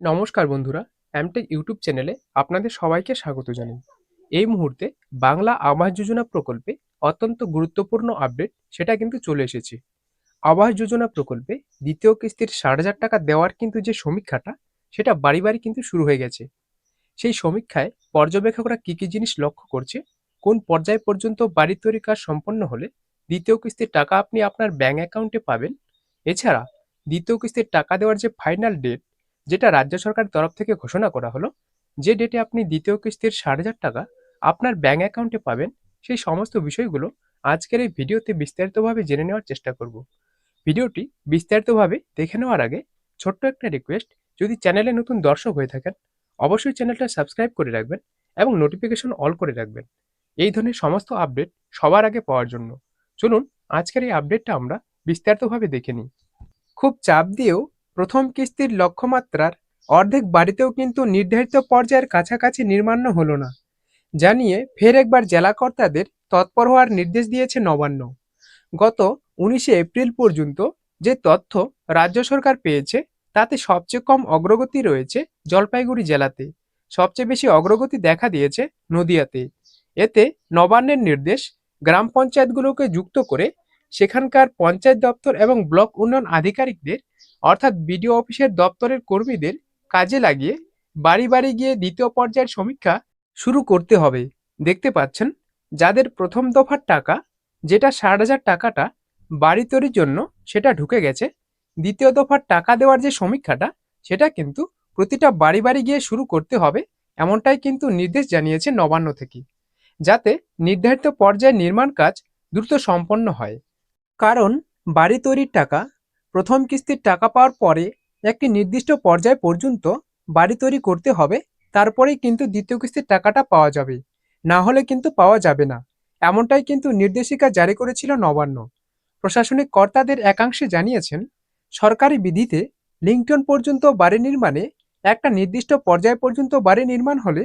নমস্কার বন্ধুরা Amtech YouTube চ্যানেলে আপনাদের সবাইকে স্বাগত জানাই। এই মুহূর্তে বাংলা আবাস যোজনা প্রকল্পে অত্যন্ত গুরুত্বপূর্ণ আপডেট সেটা কিন্তু চলে এসেছে। আবাস যোজনা প্রকল্পে দ্বিতীয় কিস্তির ষাট হাজার টাকা দেওয়ার কিন্তু যে সমীক্ষাটা, সেটা বাড়ি বাড়ি কিন্তু শুরু হয়ে গেছে। সেই সমীক্ষায় পর্যবেক্ষকরা কী কী জিনিস লক্ষ্য করছে, কোন পর্যায় পর্যন্ত বাড়ি তৈরি কাজ সম্পন্ন হলে দ্বিতীয় কিস্তির টাকা আপনি আপনার ব্যাংক অ্যাকাউন্টে পাবেন। এছাড়া দ্বিতীয় কিস্তির টাকা দেওয়ার যে ফাইনাল ডেট যেটা রাজ্য সরকারের তরফ থেকে ঘোষণা করা হলো, যে ডেটে আপনি দ্বিতীয় কিস্তির ষাট হাজার টাকা আপনার ব্যাঙ্ক অ্যাকাউন্টে পাবেন, সেই সমস্ত বিষয়গুলো আজকের এই ভিডিওতে বিস্তারিতভাবে জেনে নেওয়ার চেষ্টা করব। ভিডিওটি বিস্তারিতভাবে দেখে নেওয়ার আগে ছোট্ট একটা রিকোয়েস্ট যদি চ্যানেলে নতুন দর্শক হয়ে থাকেন, অবশ্যই চ্যানেলটা সাবস্ক্রাইব করে রাখবেন এবং নোটিফিকেশন অল করে রাখবেন। এই ধরনের সমস্ত আপডেট সবার আগে পাওয়ার জন্য। চলুন, আজকের এই আপডেটটা আমরা বিস্তারিতভাবে দেখে নিই। খুব চাপ দিয়েও প্রথম কিস্তির লক্ষ্যমাত্রার অর্ধেক বাড়িতেও কিন্তু নির্ধারিত পর্যায়ের কাছাকাছি নির্মাণ হলো না জানিয়ে ফের একবার জেলা কর্তাদের তৎপর হওয়ার নির্দেশ দিয়েছে নবান্ন। গত উনিশে এপ্রিল পর্যন্ত যে তথ্য রাজ্য সরকার পেয়েছে, তাতে সবচেয়ে কম অগ্রগতি রয়েছে জলপাইগুড়ি জেলাতে। সবচেয়ে বেশি অগ্রগতি দেখা দিয়েছে নদিয়াতে। এতে নবান্নের নির্দেশ গ্রাম পঞ্চায়েতগুলোকে যুক্ত করে সেখানকার পঞ্চায়েত দপ্তর এবং ব্লক উন্নয়ন আধিকারিকদের, অর্থাৎ বিডিও অফিসের দপ্তরের কর্মীদের কাজে লাগিয়ে বাড়ি বাড়ি গিয়ে দ্বিতীয় পর্যায়ের সমীক্ষা শুরু করতে হবে। দেখতে পাচ্ছেন, যাদের প্রথম দফার টাকা, যেটা ষাট হাজার টাকাটা বাড়ি তৈরির জন্য সেটা ঢুকে গেছে, দ্বিতীয় দফার টাকা দেওয়ার যে সমীক্ষাটা, সেটা কিন্তু প্রতিটা বাড়ি বাড়ি গিয়ে শুরু করতে হবে, এমনটাই কিন্তু নির্দেশ জানিয়েছে নবান্ন থেকে, যাতে নির্ধারিত পর্যায়ে নির্মাণ কাজ দ্রুত সম্পন্ন হয়। কারণ বাড়ি তৈরির টাকা, প্রথম কিস্তির টাকা পাওয়ার পরে একটি নির্দিষ্ট পর্যায় পর্যন্ত বাড়ি তৈরি করতে হবে, তারপরেই কিন্তু দ্বিতীয় কিস্তির টাকাটা পাওয়া যাবে। না হলে কিন্তু পাওয়া যাবে না। এমনটাই কিন্তু নির্দেশিকা জারি করেছিল নবান্ন। প্রশাসনিক কর্তাদের একাংশে জানিয়েছেন, সরকারি বিধিতে লিঙ্কটন পর্যন্ত বাড়ি নির্মাণে একটা নির্দিষ্ট পর্যায় পর্যন্ত বাড়ি নির্মাণ হলে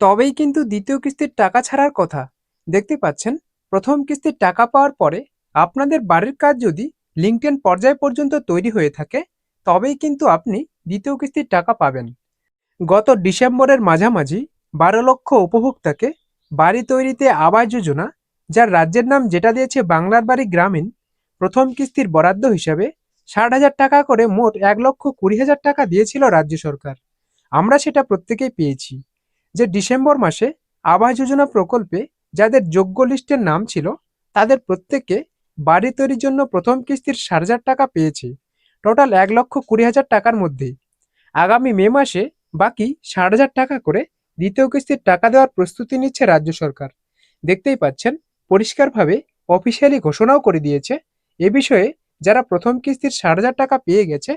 তবেই কিন্তু দ্বিতীয় কিস্তির টাকা ছাড়ার কথা। দেখতে পাচ্ছেন, প্রথম কিস্তির টাকা পাওয়ার পরে আপনাদের বাড়ির কাজ যদি লিঙ্কটেন পর্যায় পর্যন্ত তৈরি হয়ে থাকে, তবেই কিন্তু আপনি দ্বিতীয় কিস্তির টাকা পাবেন। গত ডিসেম্বরের মাঝামাঝি বারো লক্ষ উপভোক্তাকে বাড়ি তৈরিতে আবাস যোজনা, যার রাজ্যের নাম যেটা দিয়েছে বাংলার বাড়ি গ্রামীণ, প্রথম কিস্তির বরাদ্দ হিসাবে ষাট হাজার টাকা করে মোট এক লক্ষ কুড়ি হাজার টাকা দিয়েছিল রাজ্য সরকার। আমরা সেটা প্রত্যেকেই পেয়েছি। যে ডিসেম্বর মাসে আবাস যোজনা প্রকল্পে যাদের যোগ্য লিস্টের নাম ছিল, তাদের প্রত্যেককে বাড়ি তৈরির জন্য প্রথম কিস্তির ষাট হাজার টাকা পেয়েছে। টোটাল এক লক্ষ কুড়ি হাজার টাকার মধ্যে আগামী মে মাসে বাকি ষাট হাজার টাকা করে দ্বিতীয় কিস্তির টাকা দেওয়ার প্রস্তুতি নিচ্ছে রাজ্য সরকার। দেখতেই পাচ্ছেন, পরিষ্কারভাবে অফিসিয়ালি ঘোষণাও করে দিয়েছে। এ বিষয়ে যারা প্রথম কিস্তির ষাট হাজার টাকা পেয়ে গেছে,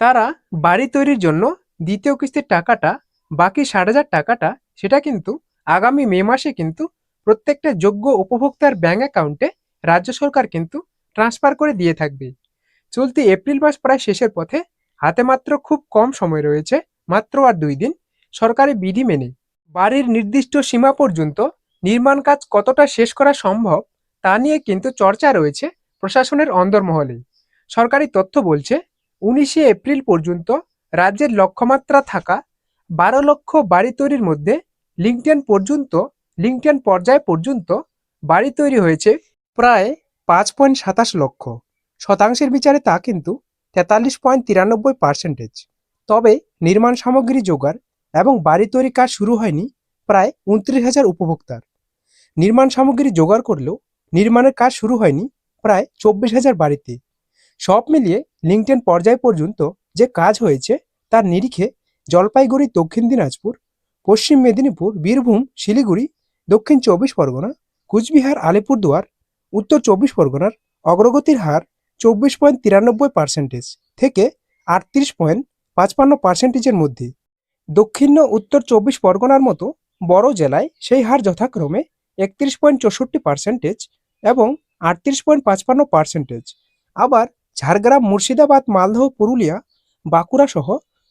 তারা বাড়ি তৈরির জন্য দ্বিতীয় কিস্তির টাকাটা, বাকি ষাট হাজার টাকাটা, সেটা কিন্তু আগামী মে মাসে কিন্তু প্রত্যেকটা যোগ্য উপভোক্তার ব্যাঙ্ক অ্যাকাউন্টে রাজ্য সরকার কিন্তু ট্রান্সফার করে দিয়ে থাকবে। চলতি এপ্রিল মাস প্রায় শেষের পথে হাতে মাত্র খুব কম সময় রয়েছে, মাত্র আর দুই দিন, সরকারি বিধি মেনে। বাড়ির নির্দিষ্ট সীমা পর্যন্ত নির্মাণ কাজ কতটা শেষ করা সম্ভব তা নিয়ে কিন্তু চর্চা রয়েছে প্রশাসনের অন্দরমহলে। সরকারি তথ্য বলছে, উনিশে এপ্রিল পর্যন্ত রাজ্যের লক্ষ্যমাত্রা থাকা বারো লক্ষ বাড়ি তৈরির মধ্যে লিঙ্কটেন পর্যন্ত লিঙ্কটেন পর্যায় পর্যন্ত বাড়ি তৈরি হয়েছে প্রায় পাঁচ পয়েন্ট সাতাশ লক্ষ। শতাংশের বিচারে তা কিন্তু তেতাল্লিশ পয়েন্ট তিরানব্বই পার্সেন্টেজ। তবে নির্মাণ সামগ্রী জোগাড় এবং বাড়ি তৈরি কাজ শুরু হয়নি প্রায় উনত্রিশ হাজার উপভোক্তার। নির্মাণ সামগ্রী জোগাড় করলেও নির্মাণের কাজ শুরু হয়নি প্রায় চব্বিশ হাজার বাড়িতে। সব মিলিয়ে লিঙ্কটেন পর্যায় পর্যন্ত যে কাজ হয়েছে তার নিরিখে জলপাইগুড়ি, দক্ষিণ দিনাজপুর, পশ্চিম মেদিনীপুর, বীরভূম, শিলিগুড়ি, দক্ষিণ চব্বিশ পরগনা, কুচবিহার, আলিপুরদুয়ার উত্তর চব্বিশ পরগনার অগ্রগতির হার চব্বিশ পয়েন্ট তিরানব্বই পার্সেন্টেজ থেকে আটত্রিশ পয়েন্ট পাঁচপান্ন পার্সেন্টেজের মধ্যে। দক্ষিণ ও উত্তর চব্বিশ পরগনার মতো বড় জেলায় সেই হার যথাক্রমে একত্রিশ পয়েন্ট চৌষট্টি পার্সেন্টেজ এবং আটত্রিশ পয়েন্ট পাঁচপান্ন পার্সেন্টেজ আবার ঝাড়গ্রাম, মুর্শিদাবাদ, মালদহ, পুরুলিয়া, বাঁকুড়া সহ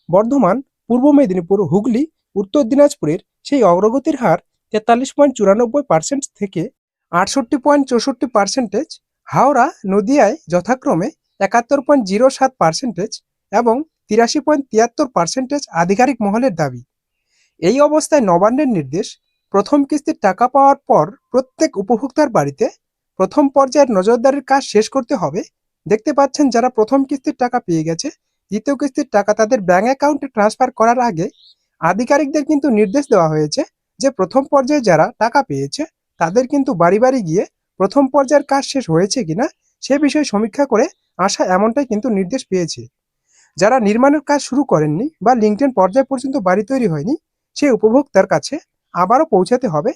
বর্ধমান, পূর্ব মেদিনীপুর, হুগলি, উত্তর দিনাজপুরের সেই অগ্রগতির হার তেতাল্লিশ পয়েন্ট চুরানব্বই পার্সেন্ট থেকে আটষট্টি পয়েন্ট চৌষট্টি পার্সেন্টেজ হাওড়া নদিয়ায় যথাক্রমে একাত্তর পয়েন্ট জিরো সাত পার্সেন্টেজ এবং তিরাশি পয়েন্ট তিয়াত্তর পার্সেন্টেজ আধিকারিক মহলের দাবি। এই অবস্থায় নবান্নের নির্দেশ, প্রথম কিস্তির টাকা পাওয়ার পর প্রত্যেক উপভোক্তার বাড়িতে প্রথম পর্যায়ের নজরদারির কাজ শেষ করতে হবে। দেখতে পাচ্ছেন, যারা প্রথম কিস্তির টাকা পেয়ে গেছে, দ্বিতীয় কিস্তির টাকা তাদের ব্যাঙ্ক অ্যাকাউন্টে ট্রান্সফার করার আগে আধিকারিকদের কিন্তু নির্দেশ দেওয়া হয়েছে যে প্রথম পর্যায়ে যারা টাকা পেয়েছে তাদের কিন্তু বাড়ি বাড়ি গিয়ে প্রথম পর্যায়ের কাজ শেষ হয়েছে কিনা সে বিষয়ে সমীক্ষা করে আসা এমনটাই কিন্তু নির্দেশ পেয়েছে। যারা নির্মাণের কাজ শুরু করেননি বা লিঙ্কডইন পর্যায় পর্যন্ত বাড়ি তৈরি হয়নি সেই উপভোক্তার কাছে আবারও পৌঁছাতে হবে।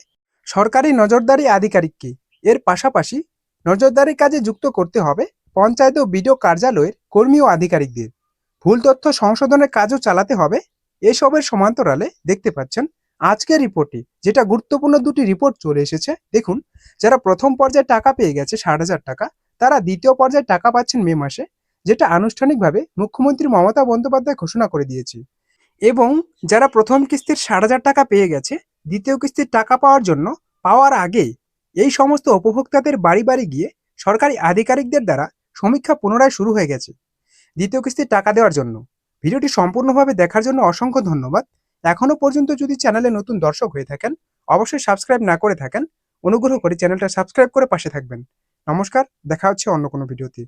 সরকারি নজরদারি আধিকারিককে এর পাশাপাশি নজরদারি কাজে যুক্ত করতে হবে পঞ্চায়েত ও বিডিও কার্যালয়ের কর্মী ও আধিকারিকদের। ভুল তথ্য সংশোধনের কাজও চালাতে হবে। এসবের সমান্তরালে দেখতে পাচ্ছেন আজকের রিপোর্টে যেটা গুরুত্বপূর্ণ দুটি রিপোর্ট চলে এসেছে, দেখুন, যারা প্রথম পর্যায়ে টাকা পেয়ে গেছে ষাট হাজার টাকা, তারা দ্বিতীয় পর্যায়ে টাকা পাচ্ছেন মে মাসে, যেটা আনুষ্ঠানিকভাবে মুখ্যমন্ত্রী মমতা বন্দ্যোপাধ্যায় ঘোষণা করে দিয়েছে। এবং যারা প্রথম কিস্তির ষাট হাজার টাকা পেয়ে গেছে, দ্বিতীয় কিস্তির টাকা পাওয়ার জন্য পাওয়ার আগে এই সমস্ত উপভোক্তাদের বাড়ি বাড়ি গিয়ে সরকারি আধিকারিকদের দ্বারা সমীক্ষা পুনরায় শুরু হয়ে গেছে দ্বিতীয় কিস্তির টাকা দেওয়ার জন্য। ভিডিওটি সম্পূর্ণভাবে দেখার জন্য অসংখ্য ধন্যবাদ। এখনও পর্যন্ত যদি চ্যানেলে নতুন দর্শক হয়ে থাকেন, অবশ্যই সাবস্ক্রাইব না করে থাকেন। অনুগ্রহ করে চ্যানেলটা সাবস্ক্রাইব করে পাশে থাকবেন। নমস্কার, দেখা হচ্ছে অন্য কোনো ভিডিওতে।